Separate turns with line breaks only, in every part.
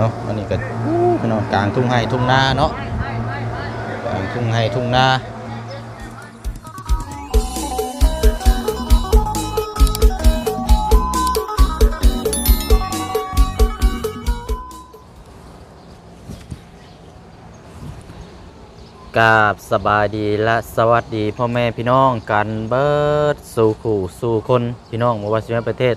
เนาะอันนี้ก็พี่น้องกลางทุ่งไร่ทุ่งนาเนาะกลางทุ่งไร่ทุ่งนากับสบายดีและสวัสดีพ่อแม่พี่น้องกันเบิดสู่ขู่สู่คนพี่น้องบ่ว่าสิประเทศ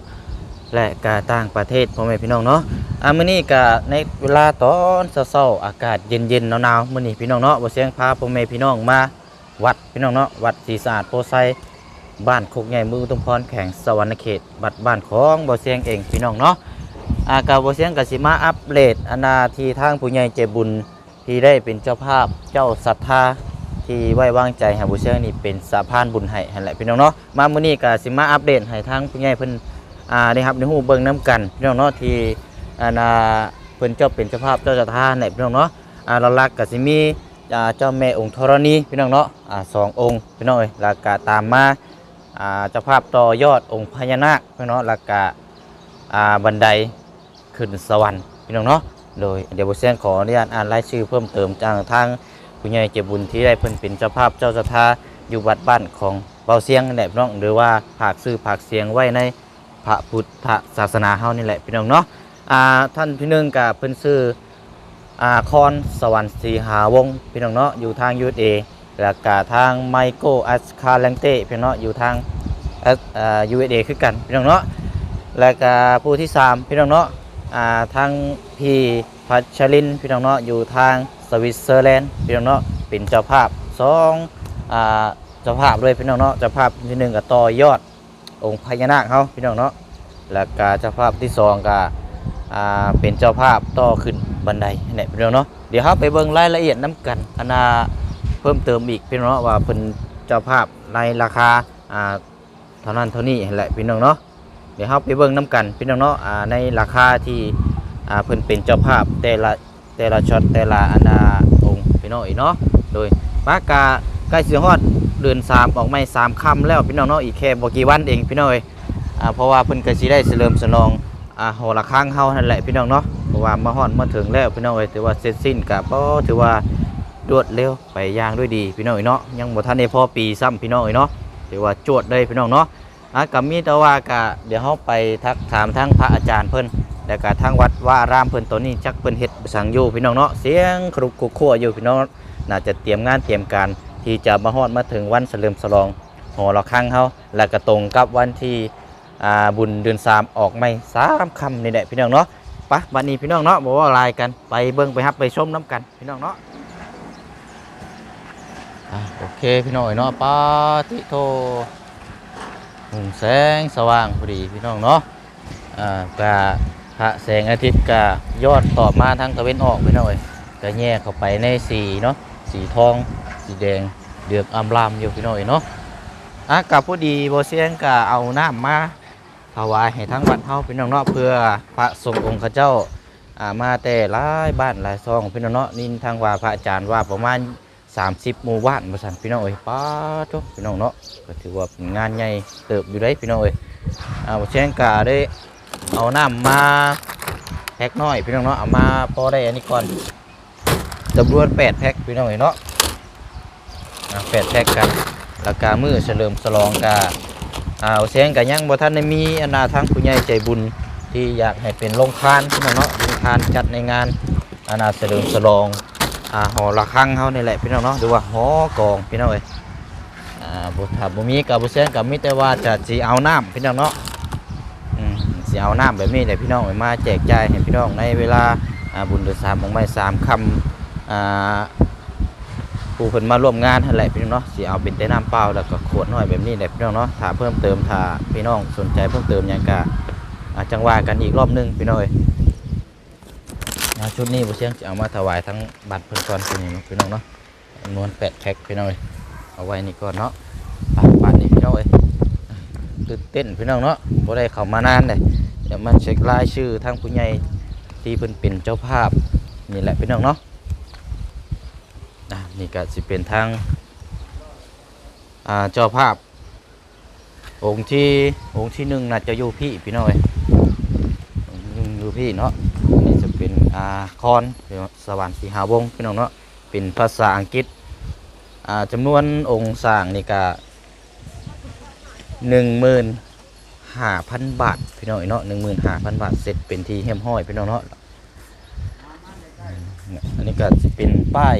และกาต่างประเทศพ่อแม่พี่น้องเนาะอ่ามื้อนี้ก็ในเวลาตอนเช้าๆอากาศเย็นๆหนาวๆมื้อนี้พี่น้องเนาะบ่เสียงพาพ่อแม่พี่น้องมาวัดพี่น้องเนาะวัดศรีสะอาดโพไซบ้านโคกใหญ่มืองอุทุมพรแข่งสวรรณเขตบัดบ้านของบ่เสียงเองพี่น้องเนาะอาก็บ่เสียงก็สิมาอัปเดตอนาที่ทางผู้ใหญ่ใจบุญที่ได้เป็นเจ้าภาพเจ้าศรัทธาที่ไว้วางใจให้ผู้เชื่อนี่เป็นสะพานบุญให้หั่นแหละพี่น้องเนาะมามื้อนี้ก็สิมาอัปเดตให้ทางผู้ใหญ่เพิ่น อ่าได้รับในฮู้เบิ่งนํกันพี่น้องเนาะที่อานาเพิ่นเจ้าเป็นเจ้าภาพเจ้าศรัทธาเนี่ยพี่น้องเนาะอ่าหลักๆก็สิมีอ่าเจ้าแม่องค์ธรณีพี่น้องเนาะอ่าสององค์พี่น้องเอ้ยล้วก็ตามมาอ่าเจ้าภาพต่อยอดองค์พญานาคพี่น้องเนาะล้วก็อ่าบันไดขึ้นสวรรค์พี่น้องเนาะโดยเดี๋ยวบ่เสียงขออนุญาตอ่านรายชื่อเพิ่มเติมจากทางผู้ใหญ่เจ็บบุญที่ได้เพิ่นเป็นเจ้าภาพเจ้าสถาอยู่วัดบ้านของเบาเสียงนี่แหละพี่น้องหรือว่าผากซื้อผากเสียงไว้ใน พระพุทธศาสนาเฮานี่แหละพี่น้องเนาะอ่าท่านพี่หนึงกับเพิ่นซื้ออาคอนสวรรค์สีหาวงพี่น้องเนาะอยู่ทาง USA แล้วก็ทางไมโครอัสคาแลงเต้พี่น้องเนาะอยู่ทางเอ่อคือกันพี่น้องเนาะแล้วก็ผู้ที่สามพี่น้องเนาะอ่าทางพี่พัชรินพี่น้องเนาะอยู่ทางสวิตเซอร์แลนด์พี่น้องเนาะเป็นเจ้าภาพสองอ่าเจ้าภาพด้วยพี่น้องเนาะเจ้าภาพที่หนึ่งก็ต่อยอด องค์พญานาคเขาพี่น้องเนาะแล้วก็เจ้าภาพที่สองก็อ่าเป็นเจ้าภาพต่อขึ้นบันไดนี่พี่น้องเนาะเดี๋ยวเราไปเบิ่งรายละเอียดน้ำกันอันนาเพิ่มเติมอีกพี่น้องเนาะว่าเป็นเจ้าภาพในราคาอ่าเท่านั้นเท่านี้แหละพี่น้องเนาะเดี๋ยวเราไปเบิ่งน้ำกันพี่น้องเนาะอ่าในราคาที่อ่าเพิ่นเป็นเจ้าภาพแต่ละแต่ละช็อตแต่ละอันนาองค์พี่น้องอีกเนาะโดยมากาใกล้สิฮอด เดือนสามออกไม่สามค่ำแล้วพี่น้องเนาะอีกแค่บ่กี่วันเองพี่น้องเอ้ยอ่าเพราะว่าเพิ่นก็สิได้เฉลิมฉลองอ่าหอละครั้งเฮานั่นแหละพี่น้องเนาะเพราะว่ามาฮอดมาถึงแล้วพี่น้องเอ้ยถือว่าเสร็จสิ้นก็บ่ถือว่ารวดเร็วไปย่างด้วยดีพี่น้องเอ้ยเนาะยังบ่ทันได้พอปีซ้ำพี่น้องเอ้ยเนาะถือว่าจวดเลยพี่น้องเนาะอะก็มีแต่ว่าก็เดี๋ยวเฮาไปทักถามทั้งพระอาจารย์เพิ่นแล้วก็ทางวัดว่ารามเพิ่นตอนนี้จักเพิ่นเฮ็ดสังอยู่พี่น้องเนาะเสียงครุกคุกคั่วอยู่พี่น้องน่าจะเตรียมงานเตรียมการ ที่จะมาฮอดมาถึงวันเฉลิมฉลองหอระฆังเฮาและก็ตรงกับวันที่บุญเดือนสามออกไม่สามคำนี่แหละพี่น้องเนาะปะวันนี้พี่น้องเนาะบอกว่าลายกันไปเบิ่งไปฮับไปชมน้ำกันพี่น้องเนาะโอเคพี่น้องเนาะปาติโทหุ่งแสงสว่างพอดีพี่น้องเนาะอ่ากะพระแสงอาทิตย์กะยอดต่อมาทางตะเวนออกพี่น้องเอ้ยก็แยกเข้าไปในสีเนาะสีทอง สีแดงเดือกอำลามอยู่พี่น้อยเนาะอะกับพอดีโบเซียงก็เอาน้ำมาถวายให้ทั้งวัดเฮาพี่น้องเนาะเพื่อพระสงฆ์องค์ข้าเจ้าอ่ามาแต่หลายบ้านหลายซองพี่น้องเนาะนี่ทางว่าพระอาจารย์ว่าประมาณ 30หมู่บ้านบ่ซั่นพี่น้องเอ้ยป้าทุกพี่น้องเนาะก็ถือว่าเป็นงานใหญ่เติบอยู่ได้พี่น้องเอ้ยอ่าโบเซียงก็ได้เอาน้ำมาแพ็กน้อยพี่น้องเนาะเอามาพอได้อันนี้ก่อนจำนวน8แพ็คพี่น้องเอ๋ยเนาะ อ่า8แพ็คกันราคามือเฉลิมฉลองกาอ่าเอาแสงกันยังบ่ทันได้มีอนาทางผู้ใหญ่ใจบุญที่อยากให้เป็นโรงทานพี่น้องเนาะโรงทานจัดในงานอนาเฉลิมฉลองอ่าหอระฆังเฮานี่แหละพี่น้องเนาะหรือว่าหอกองพี่น้องเอ้ยอ่าบ่ถ้าบ่มีกับบ่แสงกับมีแต่ว่าจะสิเอาน้ำพี่น้องเนาะอืมสิเอาน้ำแบบนี้แหละพี่น้องเอามาแจกจ่ายให้พี่น้องในเวลาอ่าบุญเดือนสามของไม่สามคำอ่า ผู้เพิ่นมาร่วมงานนั่นแหละพี่น้องเนาะสิเอาเป็นแต่น้ำเปล่าแล้วก็ขวดน้อยแบบนี้แหละพี่น้องเนาะถ้าเพิ่มเติมถ้าพี่น้องสนใจเพิ่มเติมหยังก็อ่าจังว่ากันอีกรอบหนึงพี่น้องเอ้ยอ่าชุดนี้บ่เชียงจะเอามาถวายทั้งบัตรเพิ่นก่อนพี่น้องพี่น้องเนาะจำนวน8แพ็คพี่น้องเอ้ยเอาไว้นี่ก่อนเนาะปบัตรนี้พี่น้องเอ้ยตื่นเต้นพี่น้องเนาะบ่ได้เข้ามานานเลยเดี๋ยวมันเช็ครายชื่อทางผู้ใหญ่ที่เพิ่นเป็นเจ้าภาพนี่แหละพี่น้องเนาะ นี่ก็สิเป็นทางอ่าเจ้าภาพ องค์ที่องค์ที่หนึ่งน่าจะอยู่พี่พี่น้อยองค์หนึ่งอยู่พี่เนาะนนี้จะเป็นอาคอนสวรรค์สีหาวงพี่น้องเนาะเป็นภาษาอังกฤษอ่าจำนวนองค์สร้างนี่ก็หนึ่งหมื่นห้าพันบาทพี่น้องเนาะหนึ่งหมื่นห้าพันบาทเสร็จเป็นที่เฮียมห้อยพี่น้องเนาะอันนี้ก็จะเป็นป้าย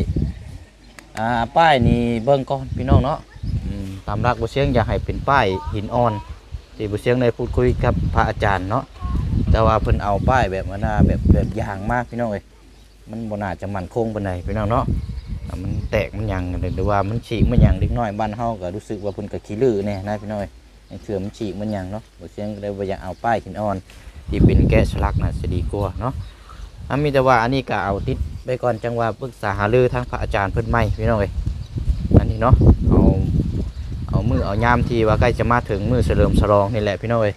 อ่าป้ายนี่เบิ้งก่อนพี่น้องเนาะอืมตามรักบุเชียงอยากให้เป็นป้ายหินอ่อนที่บุเชียงได้พูดคุยกับพระอาจารย์เนาะแต่ว่าเพิ่นเอาป้ายแบบมันน่าแบบแบบยางมากพี่น้องเอ้ยมันบ่น่าจะมั่นคงปานใดพี่น้องเนาะอ่ามันแตกมันหยังหรือว่ามันฉีกมันหยังเล็กน้อยบ้านเฮาก็รู้สึกว่าเพิ่นก็ขี้ลือแน่นะพี่น้องเอ้ยให้เถื่อมันฉีกมันหยังเนาะบ่เสียงก็เลยบ่อยากเอาป้ายหินอ่อน ที่เป็นแกะสลักน่ะสิดีกว่าเนาะอันมีแต่ว่าอันนี้ก็เอาติด ไปก่อนจังว่าปรึกษาหารือทางพระอาจารย์เพิ่นใหม่พี่น้องเอ้ยอันนี้เนาะเอาเอามือเอายามที่ว่าใกล้จะมาถึงมือเฉลิมฉลองนี่แหละพี่น้องเอ้ย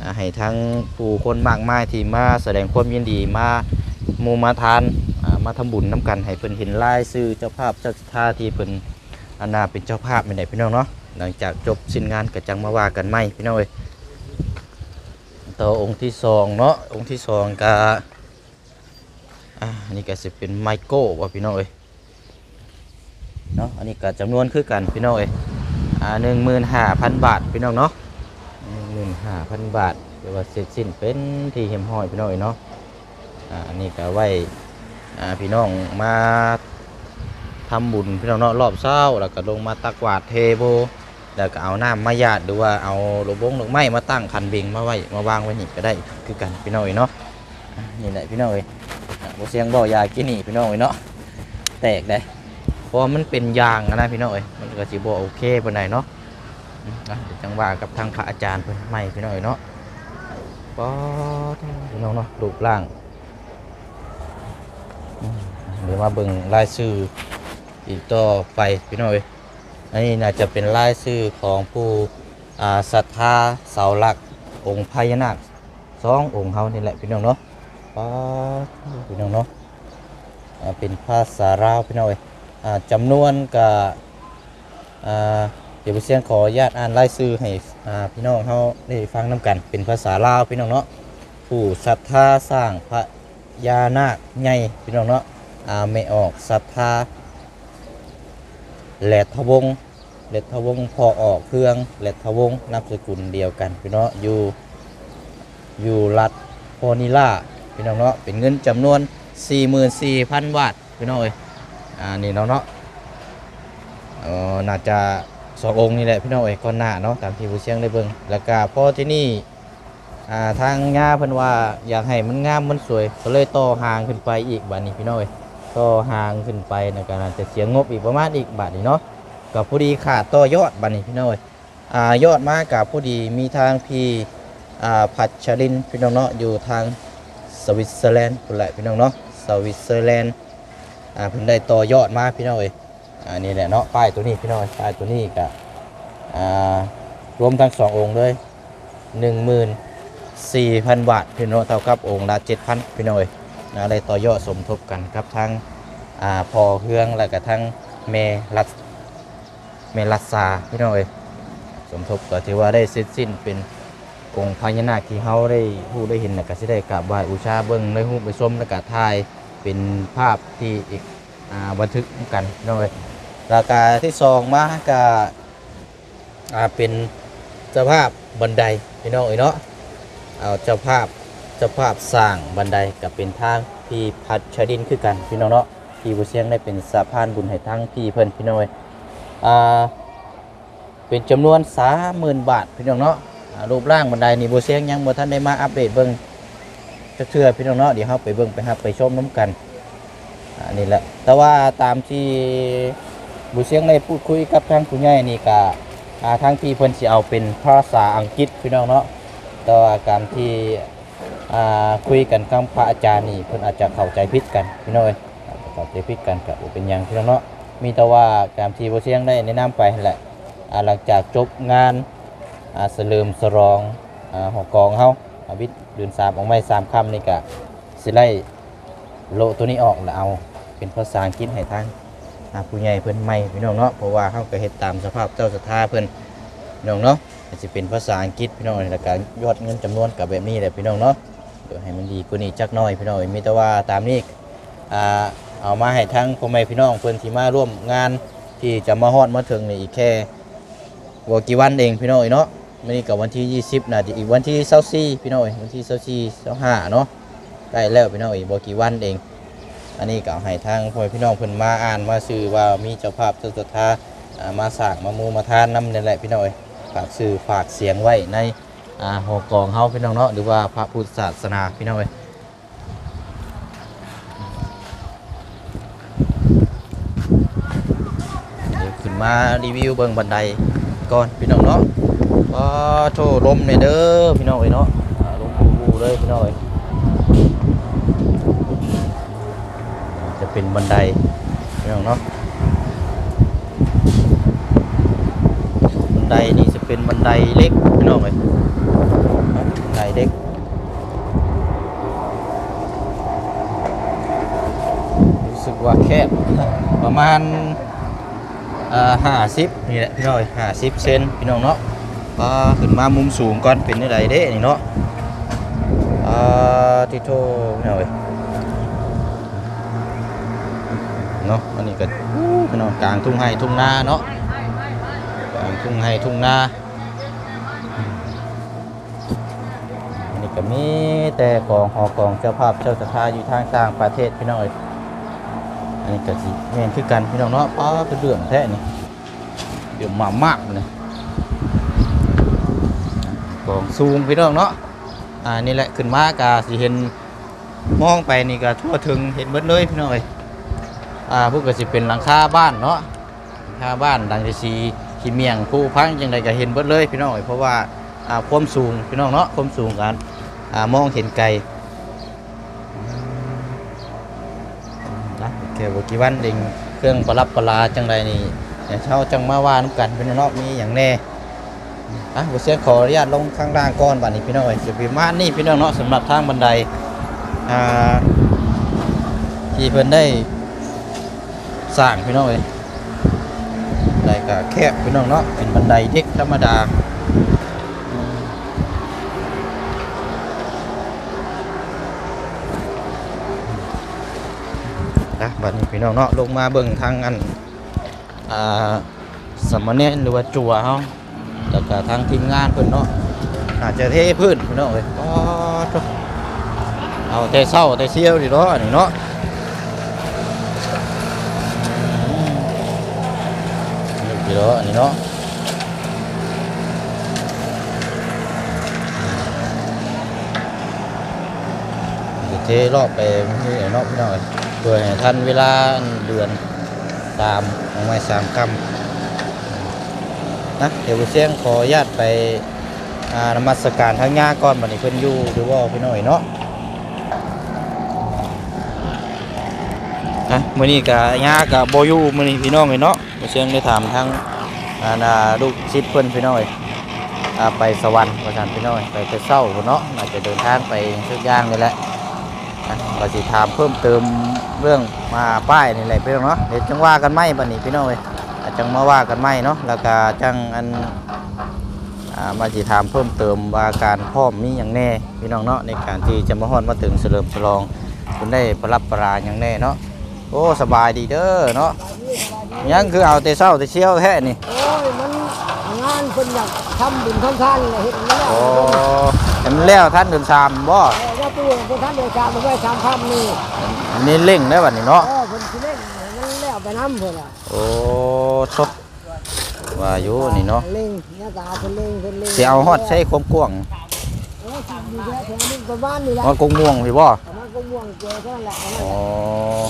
อ่าให้ทั้งผู้คนมากมายที่มาแสดงความยินดีมาหมูมาทานอ่ามาทำบุญน้ำกันให้เพิ่นเห็นลายชื่อเจ้าภาพเจ้าท่าที่เพิ่นอานาเป็นเจ้าภาพไม่ได้พี่น้องเนาะหลังจากจบสิ้นงานก็จังมาว่ากันใหม่พี่น้องเอ้ยต่อองค์ที่สองเนาะองค์ที่สองก็ อ่าอันนี้ก็สิเป็นไมโก้ว่าพี่น้องเอ้ยเนาะอันนี้ก็จำนวนคือกันพี่น้องเอ้ยอ่าหนึ่งหมื่นห้าพันบาทพี่น้องเนาะหนึ่งห้าพันบาทเดี๋ยวว่าเสร็จสิ้นเป็นที่เหียมห้อยพี่น้องเอ้ยเนาะอ่าอันนี้ก็ไว้อ่าพี่น้องมาทำบุญพี่น้องเนาะรอบเช้าแล้วก็ลงมาตักบาตรเทโบแล้วก็เอาน้ำมาหยาดหรือว่าเอาโลบงดอไม้มาตั้งคันเบงมาไว้มาวางไว้นี่ก็ได้คือกันพี่น้องเอ้ยเนาะนี่แหละพี่น้องเอ้ย บ่เสียงบ่ยากินนี่พี่น้องเอ้ยเนาะแตกได้เพราะมันเป็นยางนะพี่น้องเอ้ยมันก็สิบ่โอเคปานใดเนาะนะเดี๋ยวจังหวะกับทางพระอาจารย์เพิ่นใหม่พี่น้อยเนาะป๊อดพี่น้องเนาะรูปร่างอืมเดี๋ยวมาเบิ่งรายชื่ออีกต่อไปพี่น้อยอันนี้น่าจะเป็นรายชื่อของผู้อาศรัทธาเสาหลักองค์พญานาคสององค์เฮานี่แหละพี่น้องเนาะ ป๊อดพี่น้องเนาะเป็นภาษาลาวพี่น้อยอ่าจำนวนกับเดี๋ยวไปเสียงขออนุญาตอ่านรายชื่อให้พี่น้องเขาได้ฟังน้กัน เป็นภาษาลาวพี่น้องเนาะผู้ศรัทธาสร้างพระยานาคใหญ่พี่น้องเนาะอาไม่ออกศรัทธาแหลทวงแหลทวงพอออกเครื่องแหลทวงนามสกุลเดียวกันพี่น้องอยู่อยู่รัฐโพนิล่า พี่น้องเนาะเป็นเงินจำนวน 44,000 บาทพี่น้องเอ้ยอ่านี่เนาะเนาะเออน่าจะสององค์นี่แหละพี่น้องเอ้ยก้อนหน้าเนาะตามที่ผู้เชียงได้เบิ่งแล้วก็พอที่นี่อ่าทางงาเพิ่นว่าอยากให้มันงามมันสวยก็เลยต่อหางขึ้นไปอีกบาดนี้พี่น้องเอ้ยต่อหางขึ้นไปนะก็น่าจะเสียงบอีกประมาณอีกบาทนี้เนาะก็พอดีขาดต่อยอดบาดนี้พี่น้องเอ้ยอ่ายอดมากับพอดีมีทางพี่อ่าพัดชรินพี่น้องเนาะอยู่ทาง สวิตเซอร์แลนด์พุ่นแหละพี่น้องเนาะสวิตเซอร์แลนด์อ่าเพิ่นได้ต่อยอดมาพี่น้องเอ้ยอันนี้แหละเนาะป้ายตัวนี้พี่น้อยป้ายตัวนี้กับอ่ารวมทั้งสององค์เลยหนึ่งหมื่นสี่พันบาทพี่น้องเท่ากับองค์ละเจ็ดพันพี่น้อยนะอะไรต่อยอดสมทบกันครับทั้งอ่าพอเครื่องแล้วก็ทั้งเมลัสเมลัสซาพี่น้อยสมทบก็ถือว่าได้เสร็จสิ้นเป็น องค์พญานาคที่เขาได้ผู้ได้เห็นนะก็จะได้กราบไหว้บูชาเบิ้งได้หูไปชมแล้วก็ถ่ายเป็นภาพที่อีกอ่าบันทึกกันน้องเอ้ยราคาที่สองมาก็อ่าเป็นเจ้าภาพบันไดพี่น้องเอ้ยเนาะเอาเจ้าภาพเจ้าภาพสร้างบันไดกับเป็นทางพี่พัดชดินคือกันพี่น้องเนาะพี่บุเชียงได้เป็นสะพานบุญให้ทั้งพี่เพิ่นพี่น้องเอ้ยอ่าเป็นจำนวนสามหมื่นบาทพี่น้องเนาะ รูปร่างบันไดนี่บุเชียงยังบ่ทันได้มาอัปเดตเบิ่งจะเชื่อพี่น้องเนาะเดี๋ยวเราไปเบิ่งไปฮับไปชมน้ำกันอันนี้แหละแต่ว่าตามที่บุเสียงได้พูดคุยกับทางผู้ใหญ่นี่ก็อ่าทางที่เพิ่นสิเอาเป็นภาษาอังกฤษพี่น้องเนาะแต่ว่าการที่คุยกันกับพระอาจารย์นี่เพิ่นอาจจะเข้าใจผิดกันพี่น้องเอ้ยอาจจะเข้าใจผิดกันก็บ่เป็นหยังพี่น้องเนาะมีแต่ว่าการที่บุเสียงได้แนะนำไปนั่แหละหลังจากจบงาน สลิมสรองอหอกองเฮาอาวิทย์เดือนสามออกไม้สามค่ำนี่ก็สิไล่โลตัวนี้ออกแล้วเอาเป็นภาษาอังกฤษให้ทางอ่าผู้ใหญ่เพิ่นใหม่พี่น้องเนาะเพราะว่าเขาก็เฮ็ดตามสภาพเจ้าสถาเพิ่นพี่น้องเนาะก็สิเป็นภาษาอังกฤษพี่น้องแล้วก็ยอดเงินจำนวนกับแบบนี้แหละพี่น้องเนาะเพื่อให้มันดีกว่านี้จักหน่อยพี่น้องเอ้ยมีแต่ว่าตามนี้อ่าเอามาให้ทั้งพ่อแม่พี่น้องเพิ่นที่มาร่วมงานที่จะมาฮอดมาถึงนี่อีกแค่บ่กี่วันเองพี่น้องเนาะ มื้อนี้ก็วันที่ 20น่าจะอีกวันที่24พี่น้องเอ้ยวันที่24 25เส้าหาเนาะใกล้แล้วพี่น้องอ้ยบ่กี่วันเอง อันนี้ก็ให้ทางพ่อพี่น้องเพิ่นมาอ่านมาสื่อว่ามีเจ้าภาพเจ้าศรัทธาอ่ามาสร้างมามูมาทานนำนั่แหละพี่น้องเอ้ยฝากสื่อฝากเสียงไว้ในอ่าหอกองเฮาพี่น้องเนาะหรือว่าพระพุทธศาสนาพี่น้องเอ้ยเดี๋ยวขึ้นมารีวิวเบิ่งบันไดก่อนพี่น้องเนาะ ก็โทษลมเนี่ยเด้อพี่น้องเอ้ยเนาะลมบูเลยพี่น้องเอ้ยจะเป็นบันไดพี่น้องเนาะบันไดนี่จะเป็นบันไดเล็กพี่น้องเอ้ยไหนเด็กรู้สึกว่าแคบประมาณห้าสิบนี่แหละพี่น้อยห้าสิบเซนพี่น้องเนาะ ก็ขึ้นมามุมสูงก่อนเป็นอะไรเด้นี่เนาะอ่าที่โทพี่น้อยเนาะอันนี้ก็พี่น้องกลางทุ่งไห้ทุ่งนาเนาะกลางทุ่งไห้ทุ่งนาอันนี้ก็มีแต่ของหอกองเจ้าภาพเจ้าสถาอยู่ทางต่างประเทศพี่น้องเอ้ยอันนี้ก็สิแม่นคือกันพี่น้องเนาะป้าเป็นเรื่องแท้นี่เดี๋ยวมามากเลย กองสูงพี่น้องเนาะอ่านี่แหละขึ้นมากาสิเห็นมองไปนี่ก็ทั่วถึงเห็นเบิดเลยพี่น้องเอ้ยอ่าพวกก็สิเป็นหลังคาบ้านเนาะหลังคาบ้านดังจะสีขี้เมียงผู้พังจังใดก็เห็นเบิดเลยพี่น้องเอ้ยเพราะว่าอ่าความสูงพี่น้องเนาะความสูงกันอ่ามองเห็นไกลนะแค่บกี่วันเองเครื่องประรับประลาจังใดนี่เดี๋ยวเช้าจังมาว่าน้ำกันเป็นเนาะมีอย่างแน่ อะบุเสียขออนุญาตลงข้างล่างก่อนบัดนี้พี่น้องเอ้ยจะประมานี้พี่น้องเนาะสำหรับทางบันไดอ่าที่เพิ่นได้สร้างพี่น้องเอ้ยไดก็แคบพี่น้องเนาะเป็นบันไดเด็กธรรมดานะบัดนี้พี่น้องเนาะลงมาเบิ่งทางอันอ่าสามเณรหรือว่าจัวเฮา แล้วก็ทางทีมงานเพิ่นเนาะอาจจะเทพื้นพี่น้องเอ้ยอ๋อเอาแต่เช้าแต่เช้าดิเนาะนนี้เนาะนี่ดิเนาะนนี้เนาะเทรอบไปนี่เนาะพี่น้องเอ้ยเพื่อให้ท่านเวลาเดือนตามของไม้สามคำ นะเดี๋ยวเสียงขออนุญาตไปนมัสการทางญาก่อนบัดนี้เพิ่นอยู่หรือว่าพี่น้อยเนาะนะมื้อนี้ก็ญาก็บ่อยู่มื้อนี้พี่น้องเอ้ยเนาะเดี๋ยวเสียงได้ถามทางอ่าลูกศิษย์เพิ่นพี่น้อยอ่าไปสวรรค์ว่าซั่นพี่น้อยไปแต่เช้าเนาะอาจจะเดินทางไปทุกอย่างนี่แหละเราสิถามเพิ่มเติมเรื่องมาป้ายนี่แหละพี่น้องเนาะเดี๋ยวจังว่ากันไหมบัดนี้พี่น้องเอ้ย จังมาว่ากันไหมเนาะแล้วก็จังอันอ่ามาสิถามเพิ่มเติมว่าการพร้อมมีอย่างแน่พี่น้องเนาะในการที่จะมาฮอดมาถึงเฉลิมฉลองคุณได้ประรับประราอย่างแน่เนาะโอ้สบายดีเด้อเนาะยังคือเอาแต่เช้าแต่เชี่ยวแท้นี่
โอ้ยมันงานเพิ่นอยากทำบุญทำทานเลยเห็นแล้ว
โอ้เห็นแล้วท่านเดินสามบ่
เออว่าปู่เพิ่นท่านเดียวชามมาไว้ชามคำนี่
อันนี้เร่งได้บัดนี้เนาะ
เออเพิ่นสิเล่น ให้มันแล้วไปน้ำเพิ่นอะ
โอ้ทบว่าอยู่นี่เนาะ
เล่งเนี่ยตาเพิ่นเล่งเพิ่นเล่ง
สิเอาฮอดใช้ความกว้าง
เออสิอยู่แถวแถวนี้ประมาณนี้แหละ
ฮอดกงม่วงพี่บ่
ประมาณก็ม่วงเจอเท่านั้นแหละประมาณ
อ๋อ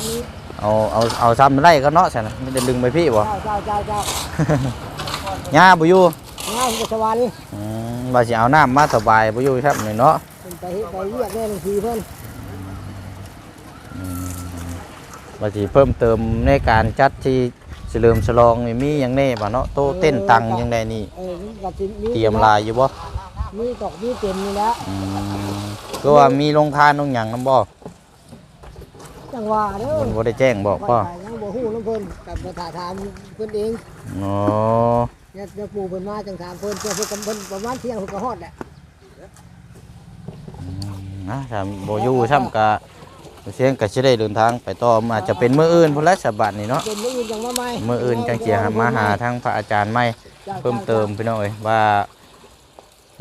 นี้
เอาเอาเอาซ้ำไรก็เนาะใช่นะไม่ได้ดึงไปพี่บ่
เจ้าเจ้าเจ้าเจ้า
ย่าบ่อยู่
งานสวรรค์
อืมว่าสิเอาน้ำมาสบายบ่อยู่ครับนี่เนาะ
เพิ่นไปเฮ็ดไปเรียกแม่หลวงพี่เพิ่น
ว่าสิเพิ่มเติมในการจัดที่เฉลิมฉลองนี่มีหยังแน่บ่เนาะโตะเต้นตังยังได้นี่
เออมันก็สิมี
เตรียมลายอยู่บ่
มีตอกมีเต็มนี่แหละ
อืมก็ว่ามีโรงทานโรงหยังนํบ่
จังหวะเด้อ
เพิ่นบ่ได้แจ้งบอกพ่อ
วัดไปยังบ่ฮู้นำเพิ่นกับบ่ถาถามเพิ่นเอง
อ๋อ
เนี่ยเดี๋ยวปู่เพิ่นมาจังถามเพิ่นเพื่อเพิ่นกับเพิ่นประมาณเที่ยงเพิ่นก็ฮอดแหละ
อืมนะถ้าบ่อยู่ซ้ำกะ เสียงก็สิได้เดินทางไปต่อมนอาจจะเป็นมื้ออื่นพุ่นละฉบับนี้เนาะ
เป็นมื้ออื่นจังมาใหม่
มื้ออื่นจังสิหามาหาทางพระอาจารย์ใหม่
จ้า
เพิ่มเติมพี่น้องเอ้ยว่า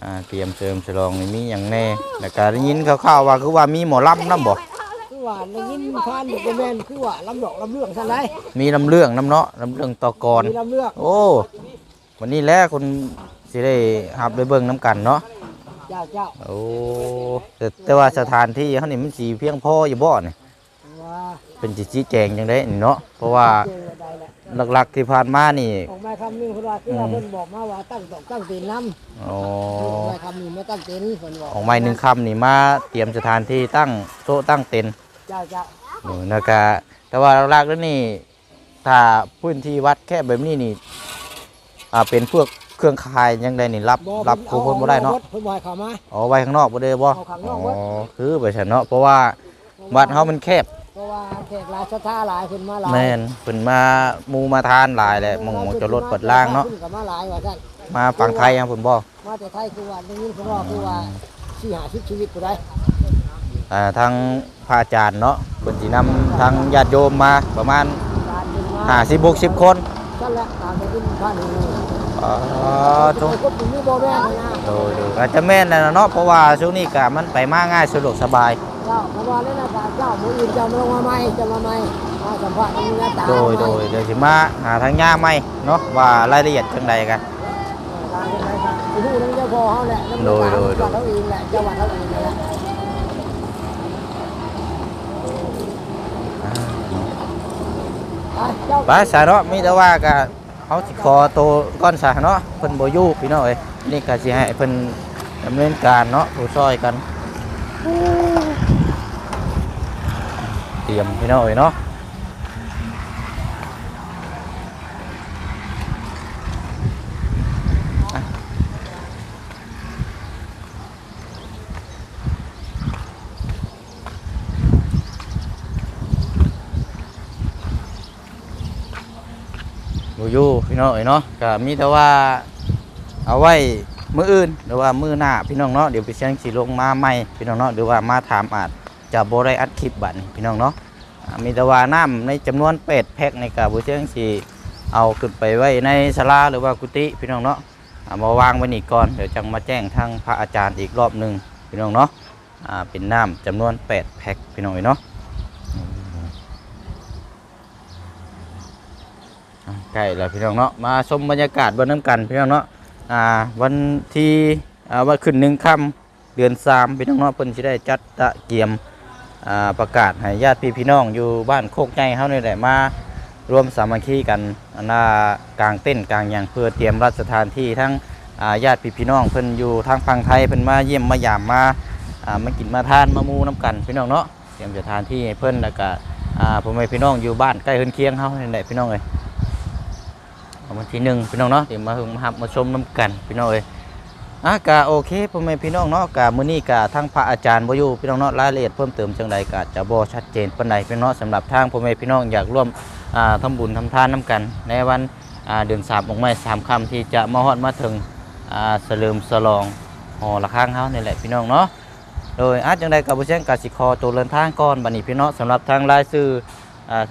อ่าเตรียมเสริมฉลองนี่มีหยังแน่แล้วก็ได้ยินคร่าวๆว่าคือว่ามีหมอลำนํบ่
คือว่าได้ยินผ่านอยู่เป็นแม่นคือว่าลำดอกลำเรื่องซั่นได้
มีลำเรื่องนํเนาะลำเรื่องต่อกร
มีลำเรื่อง
โอ้วันนี้แหละคุณสิได้หับได้เบิ่งน้ำกันเนาะ
เจ้าเจ้า
โอ้แต่แต่ว่าสถานที่เขานี่มันสีเพียงพออยู่บ่เนี่ย
ว่า
เป็นจิชี้แจงจังได้นี่เนาะเพราะว่า
เจอได้แหละ
หลักๆที่ผ่านมานี่
ออกมาคำหนึงเพิ่นว่าคือว่าเพิ่นบอกมาว่าตั้งตอกตั้งตีนน้ำ
อ๋อ
ออกมาคำหนึงมาตั้งตีนเพิ่นบอก
ออกไม้หนึ่งคำนี่มาเตรียมสถานที่ตั้งโต๊ะตั้งเต็นท์
เจ้าเจ้า
เออแล้วก็แต่ว่าหลักๆแล้วนี่ถ้าพื้นที่วัดแค่แบบนี้นี่อ่าเป็นพวก เครื่องคายยังไดนี่รับรับครูเพิ่นบ่ได้เนาะ
เพิ่นบ่ให้เข้ามา
อ๋อไว้ข้างนอกบ่ได้บ่
เอาข้างนอกเบิด
อ๋อคือไปฉันเนาะเพราะว่าวัดเฮามันแคบ
เพราะว่าแขกหลายศรัทธาหลายเพิ่นมาหลาย
แม่นเพิ่นมาหมูมาทานหลายแหละหมองจะรถเปิดล่างเนาะ
เพิ่นก็มาหลายว่าซั่น
มาฝั่งไทยยังเพิ่นบอก
มาแต่ไทยคือว่าได้ยินเพิ่นว่าคือว่าสิหาชีวิตชีวิตผู้ใด
อ่าทางพระอาจารย์เนาะเพิ่นสินำทางญาติโยมมาประมาณ
การเป็นมา
50 60คน
ซั่นแหละตามไปเป็นบ้านนี่
อ๋อ
โต
ทุก
ก็เป็นมีบ่แม่นนะ
โดยโดยอาจจะแม่นแหละเนาะเพราะว่าช่วงนี้ก็มันไปมาง่ายสะดวกสบาย
เจ้าเพราะว่าเล่นอาเจ้ามื้ออื่นจะมาลงมาใหม่จะมาใหม่มาสัมภาษณ์นี่นะตา
โดยโดยเดี๋ยวสิมาหาทางย่าใหม่เนาะว่ารายละเอียดจังใดกัน
ตามเป็นไรครับผู้นั้นจะพอเฮาแหละ
โดยโดยโดย
เขาเองแหละจังหวัดเขาเองแหละไปเจ้า
ไปซะเนาะมีแต่ว่าก็ เฮาสิขอตัวก่อนซะเนาะเพิ่นบ่อยู่พี่น้องเอ้ยนี่ก็สิให้เพิ่นดำเนินการเนาะผู้ช่วยกันเตรียมพี่น้องเอ้ยเนาะอะ อยู่พี่น้องเอ้ยเนาะก็มีแต่ว่าเอาไว้มืออื่นหรือว่ามือหน้าพี่น้องเนาะเดี๋ยวพี่เชียงสิลงมาใหม่พี่น้องเนาะหรือว่ามาถามอาจจะบ่ได้อัดคลิปบัดนี้พี่น้องเนาะมีแต่ว่าน้ำในจำนวนเป็ดแพ็คในกาบุเชียงสีเอาขึ้นไปไว้ในศาลาหรือว่ากุฏิพี่น้องเนาะมาวางไว้นี่ก่อนเดี๋ยวจังมาแจ้งทางพระอาจารย์อีกรอบหนึ่งพี่น้องเนาะเป็นน้ำจำนวนแปดแพ็คพี่น้องเนาะอืมอ่า ใกล้แล้วพี่น้องเนาะมาชมบรรยากาศบนน้ำกันพี่น้องเนาะอ่าวันที่อ่าวันขึ้นหนึ่งค่ำเดือนสามพี่น้องเนาะเพิ่นจะได้จัดตะเกียมอ่าประกาศให้ญาติพี่พี่น้องอยู่บ้านโคกใหญ่เฮานี่แหละมารวมสามัคคีกันอันน่ากลางเต้นกลางหยังเพื่อเตรียมรัฐสถานที่ทั้งอ่าญาติพี่พี่น้องเพิ่นอยู่ทางฝั่งไทยเพิ่นมาเยี่ยมมายามมาอ่ามากินมาทานมามูน้ำกันพี่น้องเนาะเตรียมสถานที่ให้เพิ่นแล้วก็อ่าพ่อพี่น้องอยู่บ้านใกล้เฮือนเคียงเฮานี่แหละพี่น้องเอ้ย วันที่หนึ่งพี่น้องเนาะเดี๋ยวมาหึงมาหับมาชมน้ำกันพี่น้องเอ้ยอะกะโอเคพ่อแม่พี่น้องเนาะกะมื้อนี้กะทางพระอาจารย์บ่อยู่พี่น้องเนาะรายละเอียดเพิ่มเติมจังใดกะจะบ่ชัดเจนปานใดพี่น้องเนาะสำหรับทางพ่อแม่พี่น้องอยากร่วมอ่าทำบุญทำทานนํกัน ในวันอ่าเดือน3องค์ไม้3ค่ำที่จะมาฮอดมาถึงอ่าเสลิมฉลองหอละข้างเฮานี่แหละพี่น้องเนาะโดยอาจังใดกับบ่เช่นกสิขอตัวเดินทางก่อนบัดนี้พี่น้องสำหรับทางรายชื่อ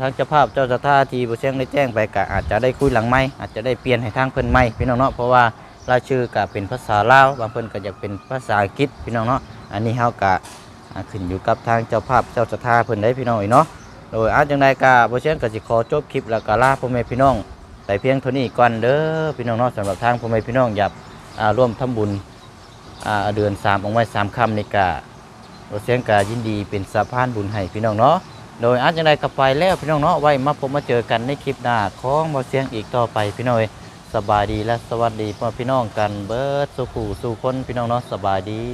ทางเจ้าภาพเจ้าสถาที่บ่เช่นได้แจ้งไปกะอาจจะได้คุยหลังไม้อาจจะได้เปลี่ยนให้ทางเพิ่นใหม่พี่น้องเนาะเพราะว่ารายชื่อก็เป็นภาษาลาวบางเพิ่นก็อยากเป็นภาษาอังกฤษพี่น้องเนาะอันนี้เฮาก็ขึ้นอยู่กับทางเจ้าภาพเจ้าศรัทธาเพิ่นได้พี่น้องเนาะโดยอาจังใดก็บ่เช่นก็สิขอจบคลิปแล้วก็ลาพ่อแม่พี่น้องแต่เพียงเท่านี้ก่อนเด้อพี่น้องเนาะสำหรับทางพ่อแม่พี่น้องอยากอ่าร่วมทำบุญเดือน3องค์ไว้3ค่ำนี่ก็บ่เช่นก็ยินดีเป็นสะพานบุญให้พี่น้องเนาะ โดยอาจังใดก็ไปแล้วพี่น้องเนาะไว้มาพบมาเจอกันในคลิปหน้าของบ่เสียงอีกต่อไปพี่น้อยสบายดีและสวัสดีพ่อพี่น้องกันเบิร์ดสุขูสู่คนพี่น้องเนาะสบายดี